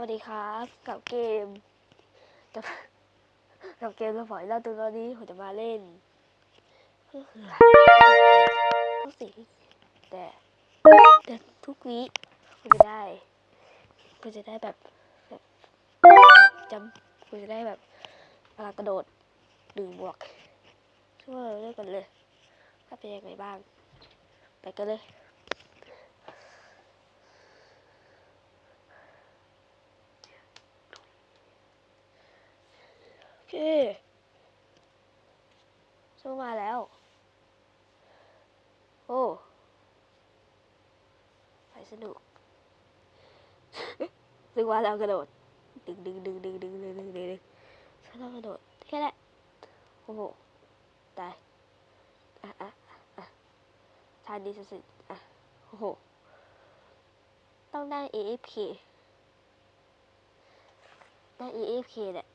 วัสดีครับกับเกมกับกับเกมสปอยแล้วตัวตอนนี้ผมจะมาเล่นก็คือทุกสิแต่แต่ทุกวิคุณจะได้คุณจะได้แบบแบบจำคุณจะได้แบบเวลากระโดดดึงบวกช่วยเล่นกันเลยถ้าเป็นยังไงบ้าง ไปกันเลย โอเคช่วงมาแล้ว โอ้ไปสนุกซึ่งว่าเรากระโดด ดึงดึงดึงดึงดึงดึงดึงดึงดึงฉันต้องกระโดด แค่นั้นโอ้โห ตายอะอะอะอะทานดีสุดๆอะ โอ้โห ต้องได้ AFK ได้ AFK แหละ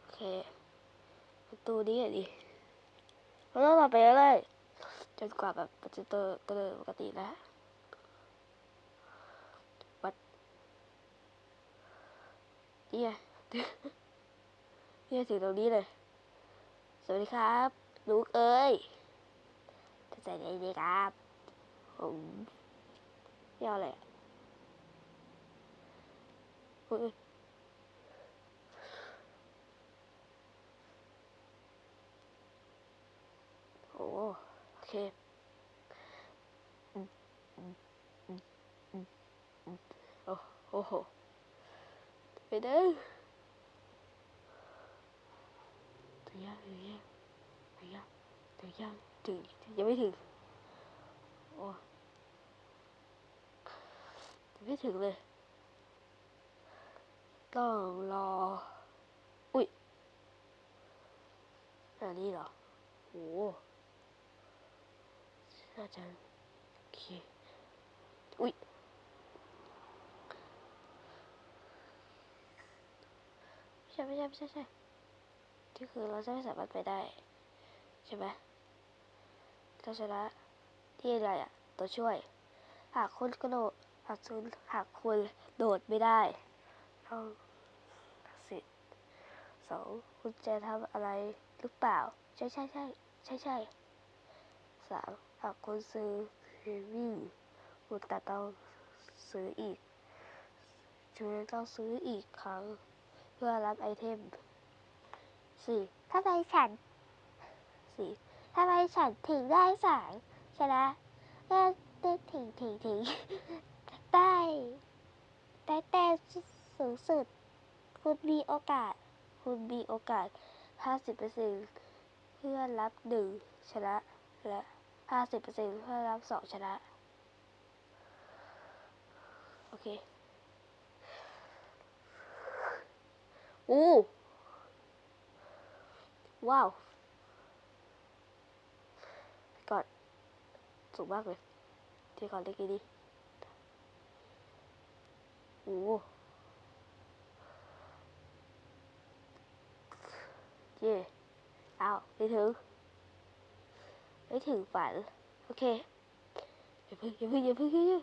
โอเค ประตูนี้อะดิเราต้องต่อไปเรื่อยๆจนกว่าแบบมันจะเตอเตอปกตินะวัดเนี่ยเนี่ยถึงตรงนี้เลย สวัสดีครับลูกเอ้ยจะใส่ไหนดีครับผมไม่เอาเลยอะ โอเคโอ้โหไปเด้อถึงยังถึงยังถึงยังถึงยังถึงยังไม่ถึงโอ้ไม่ถึงเลย ต้องรอ อุ้ยอันนี้เหรอโอ้ น่าจะโอเคอุ๊ยไม่ใช่ไม่ใช่ไม่ใช่ใช่ที่คือเราจะไม่สามารถไปได้ ใช่ไหมเราชนะที่อะไรอะ ตัวช่วย หากคุณกระโดดหากคุณหากคุณโดดไม่ได้ต้องสิสองคุณจะทำอะไรหรือเปล่า ใช่ใช่ใช่ใช่ใช่สาม หากคุณซื้อเฮวี่คุณแต่ต้องซื้ออีกคุณต้องซื้ออีกครั้ง เพื่อรับไอเทมสี่ทำไมฉันสี่ทำไมฉันถึงได้สายชนะก็ได้ถึงถึงถึงได้ได้แต้มสูงสุด คุณมีโอกาส คุณมีโอกาส 50%เพื่อรับหนึ่งชนะและ 50%เปอร์เซ็นต์เพื่อรับสองชนะ โอเค อู้ว้าวก่อนสูงมากเลยที่ก่อนเล็กดีโอ้เย่เอาไม่ถึง ไม่ถึงฝัน โอเคอย่าพิ่งอย่าพิ่งอย่าพิ่งอย่าพิ่ง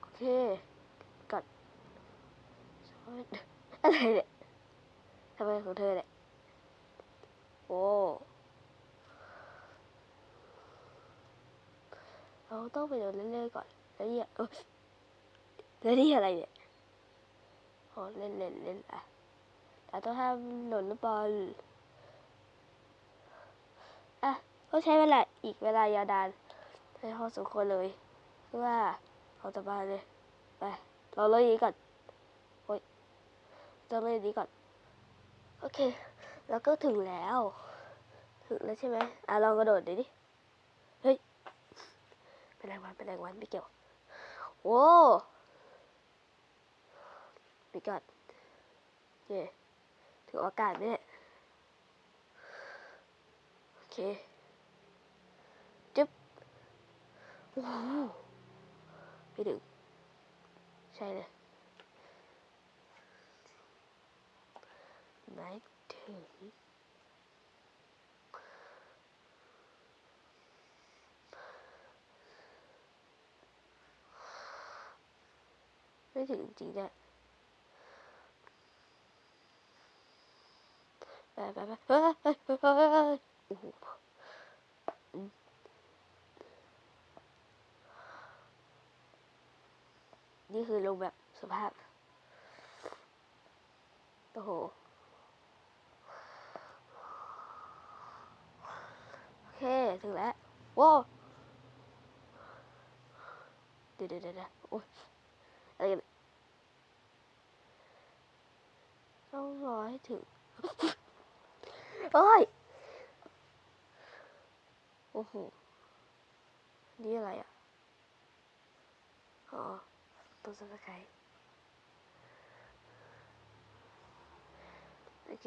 โอเคก่อนอะไรเนี่ยทำไมของเธอเนี่ยโอ้เราต้องไปเดินเล่นๆก่อนแล้วเนี่ยเออแล้วนี่อะไรเนี่ยโอ้เล่นเล่นเล่นอะแต่ต้องห้ามหล่นลูกบอล อะก็ใช้เวลาอีกเวลายาวนานให้พอสมควรเลยเพื่อว่าเราจะมาเลยไปเราเล่นนี้ก่อนโอ้ยเราเล่นนี้ก่อนโอเค แล้วก็ถึงแล้ว ถึงแล้วใช่ไหมอะลองกระโดดดิดิเฮ้ยเป็นแรงวันเป็นแรงวันไม่เกี่ยวโอ้มีก่อนเย่ถึงอากาศไมเนี่ย kìa. Chúp. Bị được Sai nè. Nãy thì Đấy thì cũng chính ra Ba ม่ถึงไม่ถึงจริงๆเนี่ยไปไปไปเฮ้ยเฮ้ยเฮ้ยเฮ้ยเฮ้ยโอ้โหอืมนี่คือลงแบบสภาพ โอ้โห โอเค ถึงแล้วว้าวเดี๋ยวเดี๋ยวเดี๋ยวโอ้ยอะไรกันต้องรอให้ถึงเอ้ย โอ้โห นี่อะไรอะ อ๋อ ตัวสกายโอเค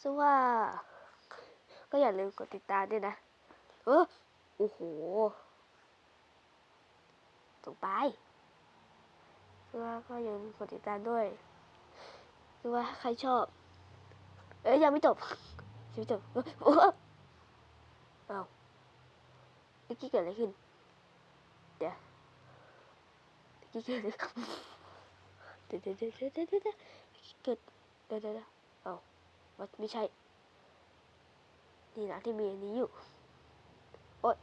ซึ่งว่า ก็อย่าลืมกดติดตามด้วยนะ เออโอ้โหส่งไปซึ่งว่าก็อย่าลืมกดติดตามด้วยซึ่งว่าใครชอบ เอ้ยยังไม่จบยังไม่จบเอ้ยโอ้ อาเมื่อกี้เกิดอะไรขึ้น เดี๋ยวเมื่อกี้เกิดอะไรขึ้นเดี๋ยวเดี๋ยวเดี๋ยวเดี๋ยวเดี๋ยวเดี๋ยวเกิดเดี๋ยวเดี๋ยวเดี๋ยวเอามันไม่ใช่ นี่นะที่มีอันนี้อยู่โอ๊ย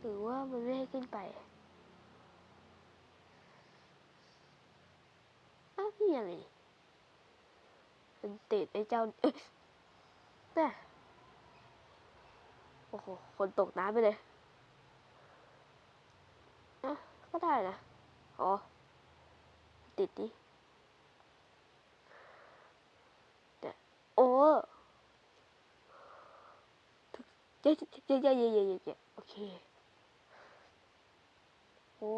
หรือว่ามันไม่ให้ขึ้นไปอ้าวนี่อะไรมันติดไอ้เจ้า น่โอ้โห คนตกน้ำไปเลยอะก็ได้นะ อ๋อ ติดดิเดี๋ยวโอ้เย้เย้เย้เย้เย้เย้เย้โอเค โอ้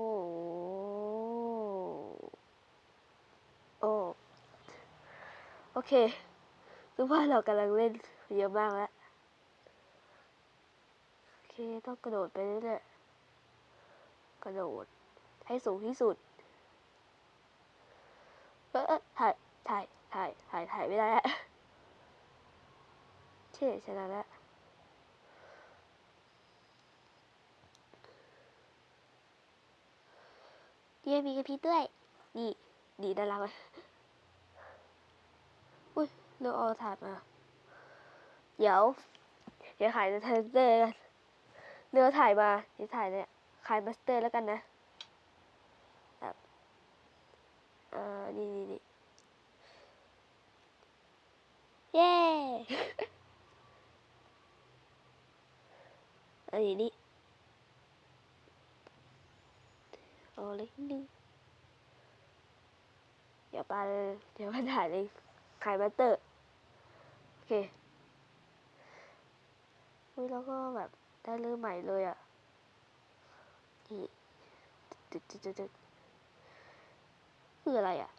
โอ้โอเครู้ว่าเรากำลังเล่น เยอะมากแล้วโอเคต้องกระโดดไปเรื่อยๆกระโดด ให้สูงที่สุดเออเออถ่ายถ่ายถ่ายถ่ายถ่ายไม่ได้แล้วเช่ชนะแล้วเย้มีกระพริบด้วยนี่ดีน่ารักเลยอุ้ยเลือกเอาถาดมา เดี๋ยว เดี๋ยวขายในเทนเตอร์กันเนื้อถ่ายมาเดี๋ยวถ่ายเนี่ยขายมาสเตอร์แล้วกันนะแบบอ่อนี่นี่นี่เย้อันนี้นี่เอาเล็กนึงเดี๋ยวไปเดี๋ยวมาถ่ายเลยขายมาสเตอร์โอเค ยแล้วก็แบบได้เริ่มใหม่เลยอะ นี่ตึ๊ดตึ๊ดตึ๊ดคืออะไรอะ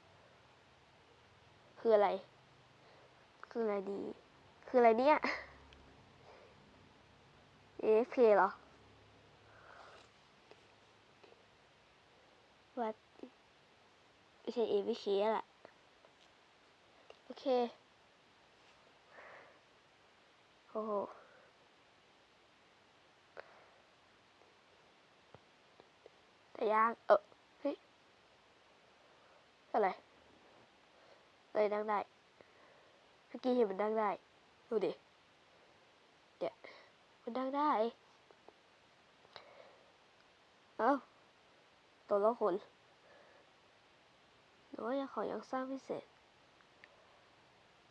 คืออะไร คืออะไรดี คืออะไรเนี่ย AFK เหรอ วัดไม่ใช่ AFK แหละโอเค โอ้โห แต่ ยาง เออเฮ้ยอะไรอะไรนั่งได้เมื่อกี้เห็นมันนั่งได้ ดูดิเดี๋ยวมันนั่งได้ เอ้าตัวละคนหรือว่ายังขอยังสร้างพิเศษ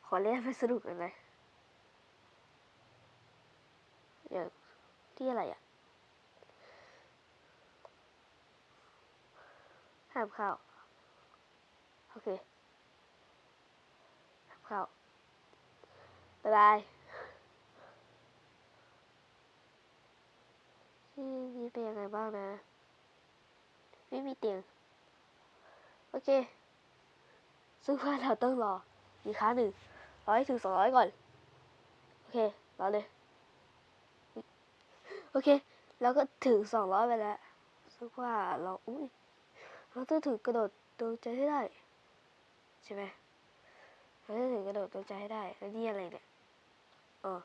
ขอเล่นไปสนุกกันเลยอย่างที่อะไรอะ ห้ามเข้าโอเคห้ามเข้าบ๊ายบายที่นี่เป็นยังไงบ้างนะ ไม่มีเตียง โอเคซึ่งว่าเราต้องรออีกครั้งหนึ่งรอให้ถึงสองร้อยก่อน โอเครอเลย โอเค แล้วก็ถึงสองร้อยไปแล้วซึ่งว่าเราอุ้ย เราต้องถึงกระโดดดวงใจให้ได้ ใช่ไหมเราต้องถึงกระโดดดวงใจให้ได้แล้วนี่อะไรเนี่ยเออ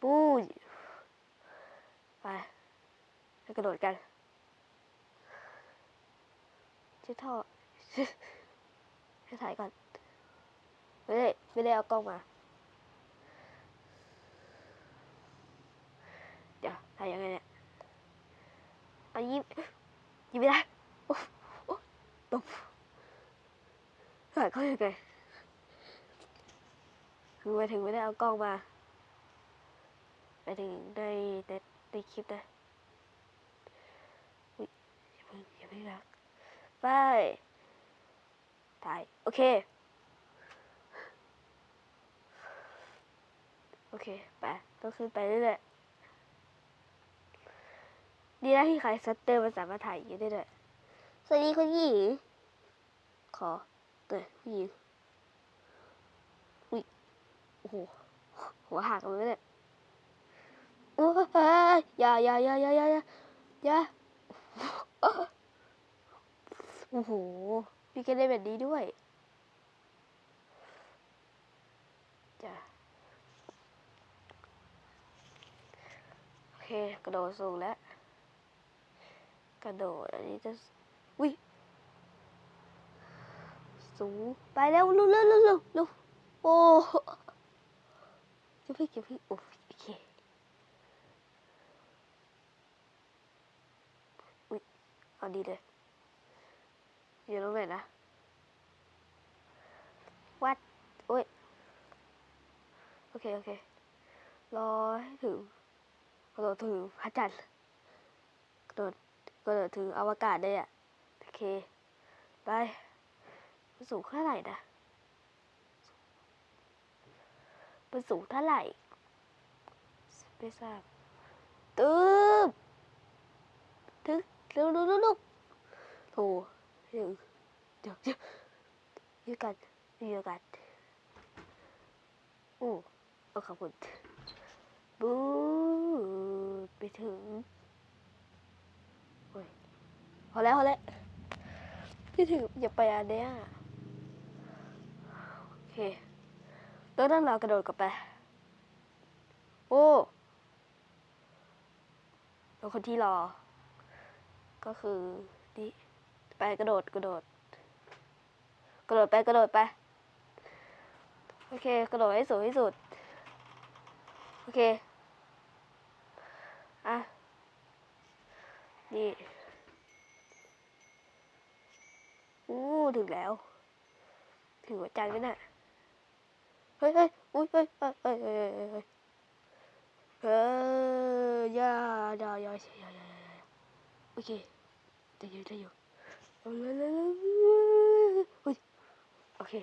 ปูยไปไปกระโดดกันเจะท่อให้ถ่ายก่อน ไม่ได้ไม่ได้เอากล้องมา เดี๋ยวถ่ายยังไงเนี่ย ยิ้มยิ้มไม่ได้ตบถ่ายเขายังไงคือไปถึงไม่ได้เอากล้องมาไปถึงในในในคลิปนะอยอย่าเพิ่งอย่าเพิ่งรักไปถ่ายโอเค โอเค ไปต้องขึ้นไปเรื่อยๆ ดีนะที่ใครซัตเตอร์มันสามารถถ่ายอย่างนี้ได้ด้วยสวัสดีคุณหญิง ขอเตยผู้หญิงอุ้ยโอ้โห หัวหักเลยเนี่ยโอ้ยอย่าอย่าอย่าอย่าอย่าอย่าโอ้โหมีกันได้แบบนี้ด้วยจ้ะโอเค กระโดดสูงแล้ว กระโดด อันนี้จะวิสูงไปแล้วเร็วเร็วเร็วเร็วเร็วโอ้เก็บพี่ก็บพี่โอ้โอเคอุ้ยเอาดีเลยอยู่ตรงไหนนะวัดโอ้ยโอเค โอเค รอให้ถึงกระโดดถึงพระจันทร์กระโดด กระโดดถึงอวกาศได้อะโอเค ไปมันสูงเท่าไหร่นะมันสูงเท่าไหร่ไม่ทราบตึ๊บถึงเร็วเร็วเร็วเร็วโถเดี๋ยวเดี๋ยวเดี๋ยวเดี๋ยวกันเดี๋ยวกันโอ้เอาขอบคุณบูดไปถึง พอแล้วพอแล้วพี่ถึงอย่าไปอันเนี้ยโอเคแล้วนั่นเรากระโดดกลับไป โอ้แล้วคนที่รอ ก็คือนี่ไปกระโดดกระโดด กระโดดไปกระโดดไป โอเค กระโดดให้สูงที่สุด โอเค อะ นี่ อู้ ถึงแล้ว ถึงหัวใจไหมน่ะเฮ้ยเฮ้ยอุ้ยเฮ้ยเฮ้ยเฮ้ยเฮ้ยเฮ้ยเฮ้ยเฮ้ยอย่าอย่าอย่าอย่าอย่าอย่าอย่าโอเคจะอยู่จะอยู่เอาเลยเลยเลยอุ้ยโอเค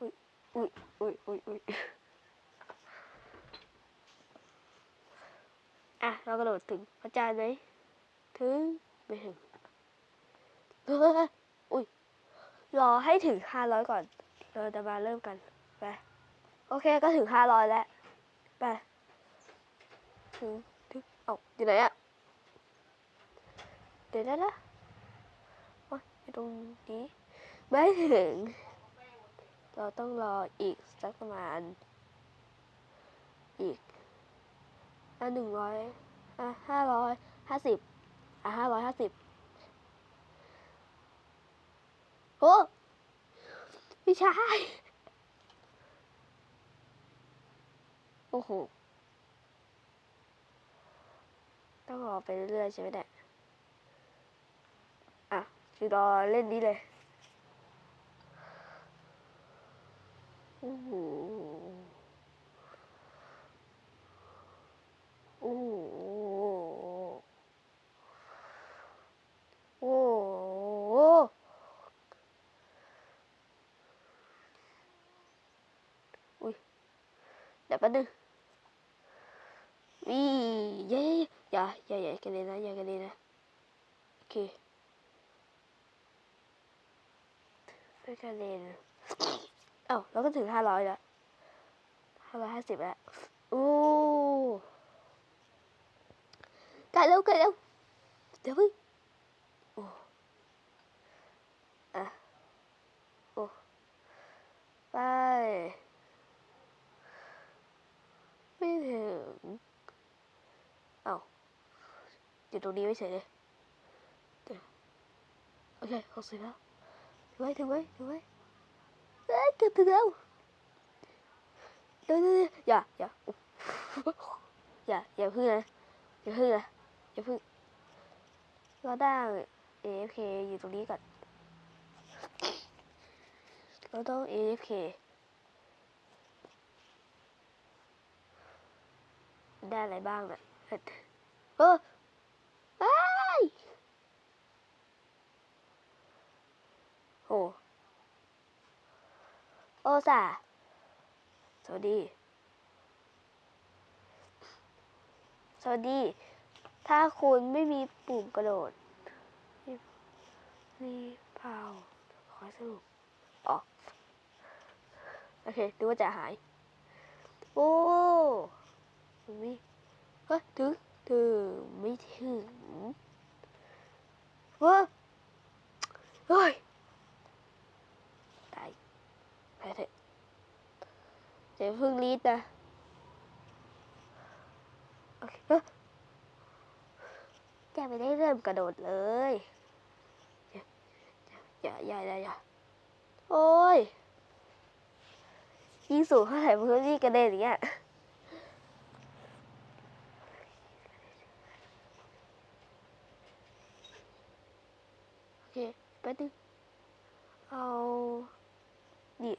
อุ้ยอุ้ยอุ้ยอุ้ยอุ้ยอะเรากระโดดถึงพระจันทร์ไหมถึงไม่ถึงเฮ้ยอุ้ย รอให้ถึงห้าร้อยก่อน เราจะมาเริ่มกัน ไป โอเคก็ถึงห้าร้อยแล้ว ไป ถึงถึงเอาอยู่ไหนอะเดี๋ยวนะนะโอ้ยอยู่ตรงนี้ ไม่ถึง เราต้องรออีกสักประมาณ อีกอะหนึ่งร้อยอะห้าร้อยห้าสิบอะห้าร้อยห้าสิบ โอ้ไม่ใช่ โอ้โห ต้องรอไปเรื่อยๆใช่ไหมเนี่ยอะคือรอเล่นนี้เลย โอ้โห โอ้โหโอ้โหอุ้ย เดี๋ยวแป๊บนึงวีเย้อย่าอย่าอย่ากันเลยนะอย่ากันเลยนะโอเคไม่ ไม่ถึงเอ้าอยู่ตรงนี้ไม่เฉยเลยโอเคหกสิบแล้วถือไว้ถือไว้ถือไว้เอ้ยเกือบถึงแล้วเดี๋ยวเดี๋ยวอย่าอย่าอุ๊บอย่าอย่าพึ่งนะอย่าพึ่งนะอย่าพึ่งเราได้ AFK อยู่ตรงนี้ก่อนเราต้อง AFK ได้อะไรบ้างน่ะเออไอโอ้โอซาสวัสดี สวัสดี ถ้าคุณไม่มีปุ่มกระโดดรีเผาขอสรุปอ๋อ โอเคดูว่าจะหาย โอ้ ไม่เฮ้ยถึงถึงไม่ถึงเฮ้ยเฮ้ยตายไปเถอะเดี๋ยวพิ่งรีดนะโอเคเฮ้ยยังไม่ได้เริ่มกระโดดเลยอย่าอย่าอย่าอย่าโอ้ยยิงสูงเท่าไหร่มันก็รีดกระเด็นอย่างเงี้ย โอเคแป๊บนึงเอานี่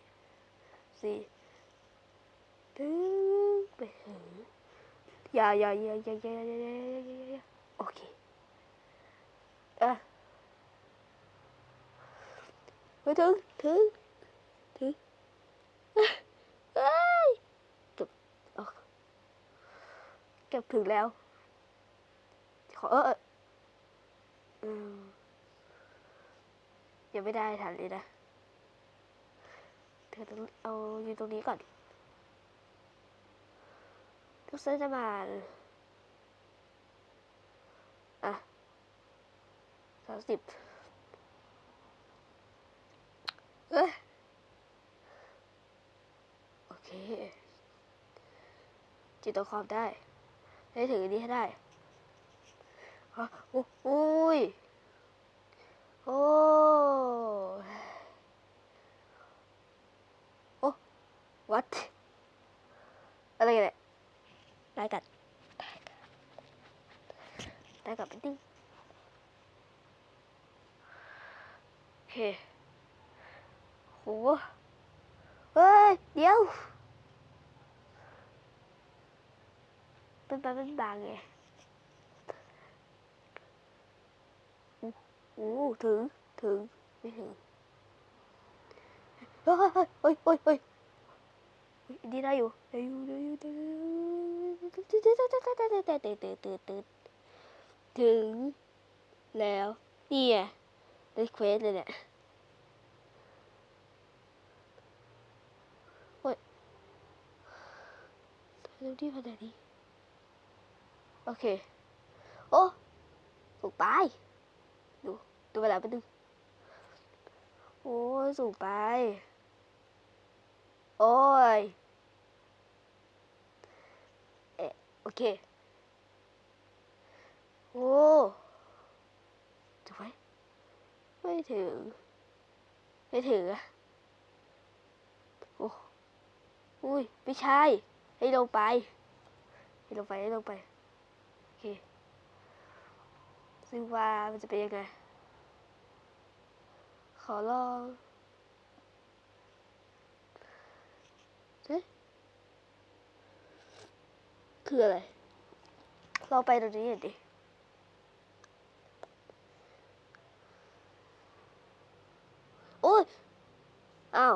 สี่ตึ้งไปถึงอย่าอย่าอย่าอย่าอย่าอย่าอย่าอย่าย่าย่าโอเคอะไปถึงถึงถึงเอ้ยเกือบเอาเกือบถึงแล้วขอเออ ยังไม่ได้ทันเลยนะเธอต้องเอาอยู่ตรงนี้ก่อนทุกเส้นจะมาอะสามสิบเอ้ยโอเค จิตตวความได้ได้ถึงอันนี้ให้ได้อะโอ้โอ้ย Oh. Oh. What? Look at it. I got. I got penting. Okay. Ủa. Ê, đi đâu? Bên bà bên bà kìa. โอ้ถึงถึงไม่ถึงเฮ้ยเฮ้ยเฮ้ยเฮ้ยเฮ้ยดีได้อยู่ได้อยู่ได้อยู่ได้อยู่ถึงแล้วนี่ไงได้เควสเลยเนี่ยโอ้ยเร็วดีขนาดนี้โอเค โอ้ถูกไป ดูเวลาไปดึงโอ้ยสูงไป โอ้ย เอะโอเค โอ้ถึงไหมไม่ถึง ไม่ถึงอะโอ้อุ้ย ไม่ใช่ ให้ลงไป ให้ลงไป ให้ลงไป โอเคซึ่งว่ามันจะเป็นยังไง อลองเอ๊ะคืออะไรลองไปตรงนี้หน่อยดิโอ้ย อ้าว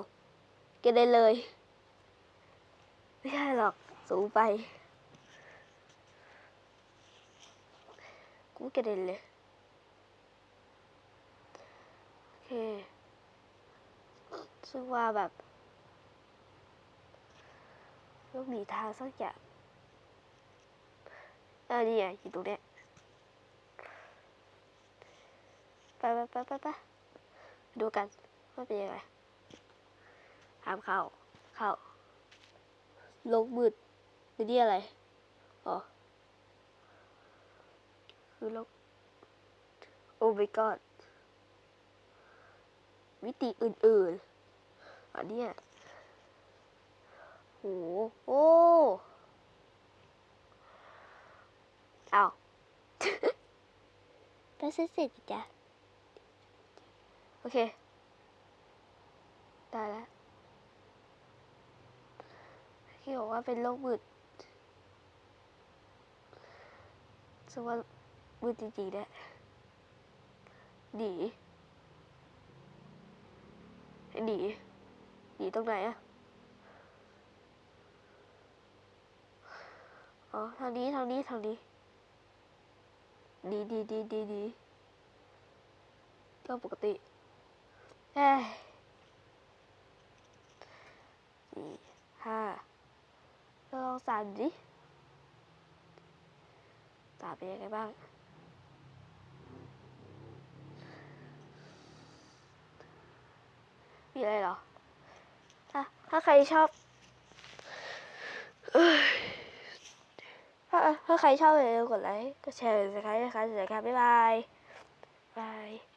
กระเด็นเลย ไม่ใช่หรอก สูงไป กูกระเด็นเลย โอเค ซึ่งว่าแบบต้องมีทางสักอย่างเออนี่ไงอยู่ตรงเนี้ยไปไปไปไปไปดูกันว่าเป็นยังไงหามเข้า เข้า ลงมืดนี่นี่อะไร อ๋อ คือลกโอ้ my god มิติอื่นๆ อันเนี้ยโหโอ้เอาไปเสร็จจ้ะ โอเค ได้แล้วที่บอกว่าเป็นโรคมืดซึ่งว่ามืดจริงๆแหละหนี หนีหนีตรงไหนอะอ๋อทางนี้ทางนี้ทางนี้ดีดีดีดีดีก็ปกติเอ้ยสี่ห้าลองสามดิสามเป็นยังไงบ้าง มีอะไรเหรอ ถ้าถ้าใครชอบถ้าถ้าใครชอบอย่าลืมกดไลค์ กดแชร์กดซับสไครต์นะคะสวัสดีครับบ๊ายบาย บาย